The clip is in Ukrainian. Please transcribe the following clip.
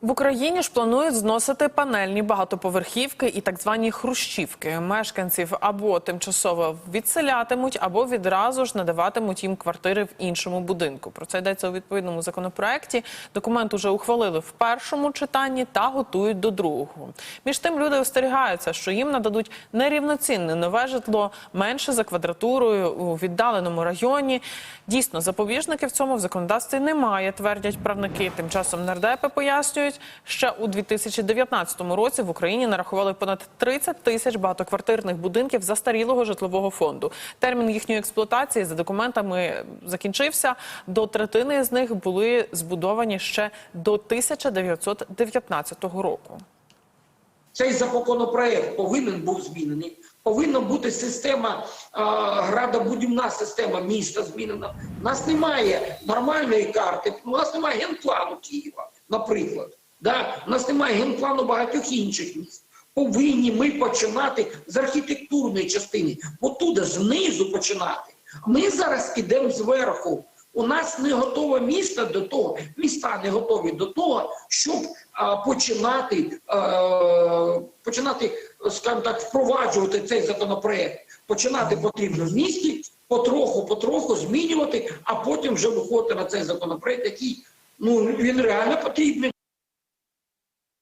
В Україні ж планують зносити панельні багатоповерхівки і так звані хрущівки. Мешканців або тимчасово відселятимуть, або відразу ж надаватимуть їм квартири в іншому будинку. Про це йдеться у відповідному законопроекті. Документ уже ухвалили в першому читанні та готують до другого. Між тим люди остерігаються, що їм нададуть нерівноцінне нове житло менше за квадратурою у віддаленому районі. Дійсно, запобіжників в цьому в законодавстві немає, твердять правники. Тим часом нардепи пояснюють, ще у 2019 році в Україні нарахували понад 30 тисяч багатоквартирних будинків застарілого житлового фонду. Термін їхньої експлуатації за документами закінчився. До третини з них були збудовані ще до 1919 року. Цей законопроект повинен був змінений. Повинна бути система градобудівна система міста змінена. У нас немає нормальної карти. У нас немає генплану Києва, наприклад. Да? У нас немає генплану багатьох інших міст. Повинні ми починати з архітектурної частини, отуда знизу починати. Ми зараз підемо зверху. У нас не готове місто до того, міста не готові до того, щоб а, починати, а, починати, скажімо так, впроваджувати цей законопроект. Починати потрібно в місті, потроху, потроху змінювати, а потім вже виходити на цей законопроект, який ну він реально потрібний.